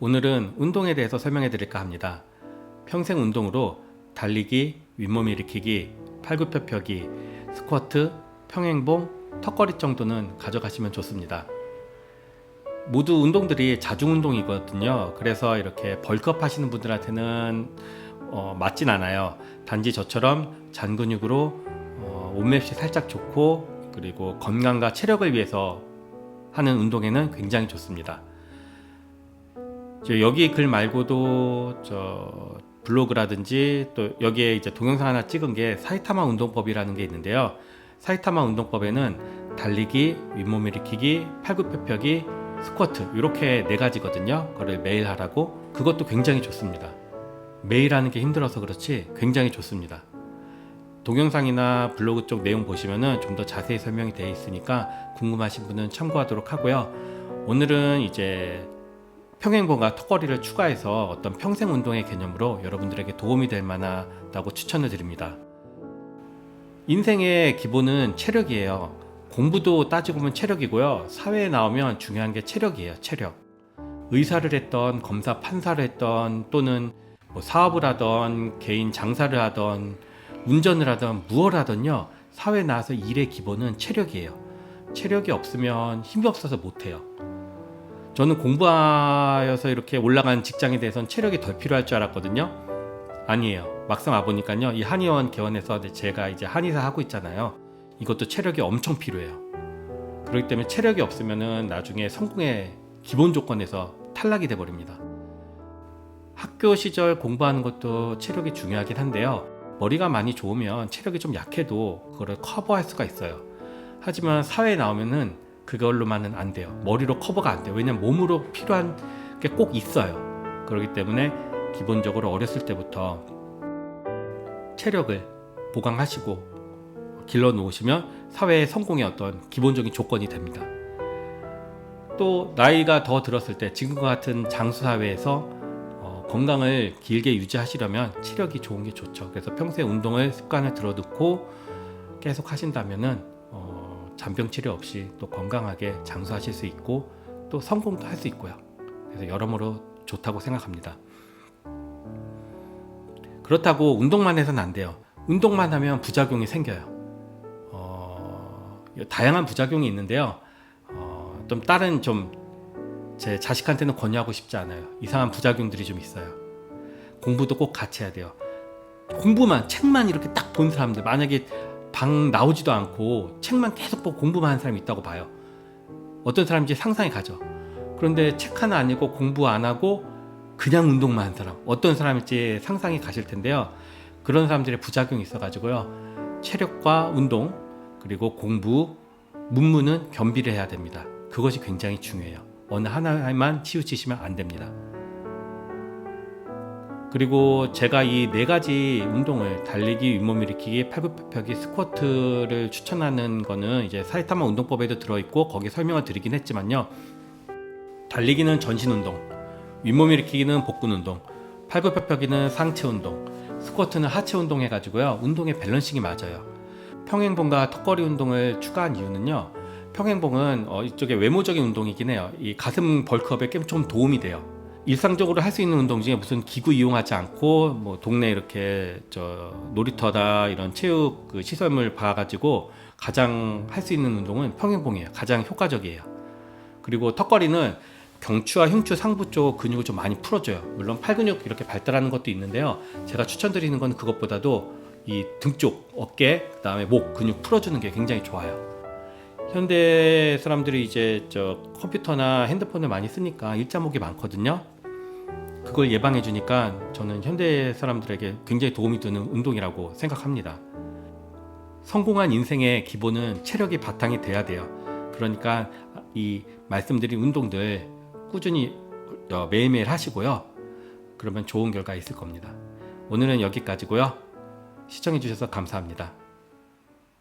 오늘은 운동에 대해서 설명해 드릴까 합니다. 평생 운동으로 달리기, 윗몸 일으키기, 팔굽혀펴기, 스쿼트, 평행봉, 턱걸이 정도는 가져가시면 좋습니다. 모두 운동들이 자중 운동이거든요. 그래서 이렇게 벌크업 하시는 분들한테는 어, 맞진 않아요. 단지 저처럼 잔 근육으로 어, 몸맵시 살짝 좋고 그리고 건강과 체력을 위해서 하는 운동에는 굉장히 좋습니다. 저 여기 글 말고도 저 블로그라든지 또 여기에 이제 동영상 하나 찍은 게 사이타마 운동법이라는 게 있는데요. 사이타마 운동법에는 달리기, 윗몸 일으키기, 팔굽혀펴기, 스쿼트 이렇게 네 가지거든요. 그걸 매일 하라고 그것도 굉장히 좋습니다. 매일 하는 게 힘들어서 그렇지 굉장히 좋습니다. 동영상이나 블로그 쪽 내용 보시면은 좀 더 자세히 설명이 되어 있으니까 궁금하신 분은 참고하도록 하고요. 오늘은 이제 평행봉과 턱걸이를 추가해서 어떤 평생 운동의 개념으로 여러분들에게 도움이 될 만하다고 추천을 드립니다. 인생의 기본은 체력이에요. 공부도 따지고 보면 체력이고요. 사회에 나오면 중요한 게 체력이에요. 체력. 의사를 했던 검사 판사를 했던 또는 뭐 사업을 하던 개인 장사를 하던 운전을 하던 무엇 하던요. 사회에 나와서 일의 기본은 체력이에요. 체력이 없으면 힘이 없어서 못해요. 저는 공부하여서 이렇게 올라간 직장에 대해서는 체력이 덜 필요할 줄 알았거든요. 아니에요. 막상 와보니까요. 이 한의원 개원해서 제가 이제 한의사 하고 있잖아요. 이것도 체력이 엄청 필요해요. 그렇기 때문에 체력이 없으면은 나중에 성공의 기본 조건에서 탈락이 돼 버립니다. 학교 시절 공부하는 것도 체력이 중요하긴 한데요. 머리가 많이 좋으면 체력이 좀 약해도 그거를 커버할 수가 있어요. 하지만 사회에 나오면은 그걸로만은 안 돼요. 머리로 커버가 안 돼요. 왜냐면 몸으로 필요한 게 꼭 있어요. 그렇기 때문에 기본적으로 어렸을 때부터 체력을 보강하시고 길러 놓으시면 사회의 성공의 어떤 기본적인 조건이 됩니다. 또 나이가 더 들었을 때 지금과 같은 장수 사회에서 어, 건강을 길게 유지하시려면 체력이 좋은 게 좋죠. 그래서 평소에 운동을 습관을 들어두고 계속 하신다면은 어, 잔병 치료 없이 또 건강하게 장수하실 수 있고 또 성공도 할 수 있고요. 그래서 여러모로 좋다고 생각합니다. 그렇다고 운동만 해서는 안 돼요. 운동만 하면 부작용이 생겨요. 어, 다양한 부작용이 있는데요. 어, 좀 다른 좀 제 자식한테는 권유하고 싶지 않아요. 이상한 부작용들이 좀 있어요. 공부도 꼭 같이 해야 돼요. 공부만 책만 이렇게 딱 본 사람들 만약에 방 나오지도 않고 책만 계속 보고 공부만 하는 사람이 있다고 봐요. 어떤 사람인지 상상이 가죠. 그런데 책 하나 안 읽고 공부 안 하고 그냥 운동만 한 사람 어떤 사람일지 상상이 가실 텐데요. 그런 사람들의 부작용이 있어가지고요. 체력과 운동 그리고 공부 문무는 겸비를 해야 됩니다. 그것이 굉장히 중요해요. 어느 하나에만 치우치시면 안 됩니다. 그리고 제가 이 네 가지 운동을 달리기, 윗몸 일으키기, 팔굽혀펴기, 스쿼트를 추천하는 거는 이제 사이타마 운동법에도 들어있고 거기 설명을 드리긴 했지만요. 달리기는 전신 운동, 윗몸 일으키기는 복근 운동, 팔굽혀펴기는 상체 운동, 스쿼트는 하체 운동 해가지고요. 운동의 밸런싱이 맞아요. 평행봉과 턱걸이 운동을 추가한 이유는요. 평행봉은 어, 이쪽에 외모적인 운동이긴 해요. 이 가슴 벌크업에 좀 도움이 돼요. 일상적으로 할 수 있는 운동 중에 무슨 기구 이용하지 않고 뭐 동네 이렇게 저 놀이터다 이런 체육 그 시설물 봐가지고 가장 할 수 있는 운동은 평행봉이에요. 가장 효과적이에요. 그리고 턱걸이는 경추와 흉추 상부 쪽 근육을 좀 많이 풀어줘요. 물론 팔 근육 이렇게 발달하는 것도 있는데요. 제가 추천드리는 건 그것보다도 이 등 쪽, 어깨, 그다음에 목 근육 풀어주는 게 굉장히 좋아요. 현대 사람들이 이제 저 컴퓨터나 핸드폰을 많이 쓰니까 일자목이 많거든요. 그걸 예방해 주니까 저는 현대 사람들에게 굉장히 도움이 되는 운동이라고 생각합니다. 성공한 인생의 기본은 체력이 바탕이 돼야 돼요. 그러니까 이 말씀드린 운동들 꾸준히 어, 매일매일 하시고요. 그러면 좋은 결과 있을 겁니다. 오늘은 여기까지고요. 시청해 주셔서 감사합니다.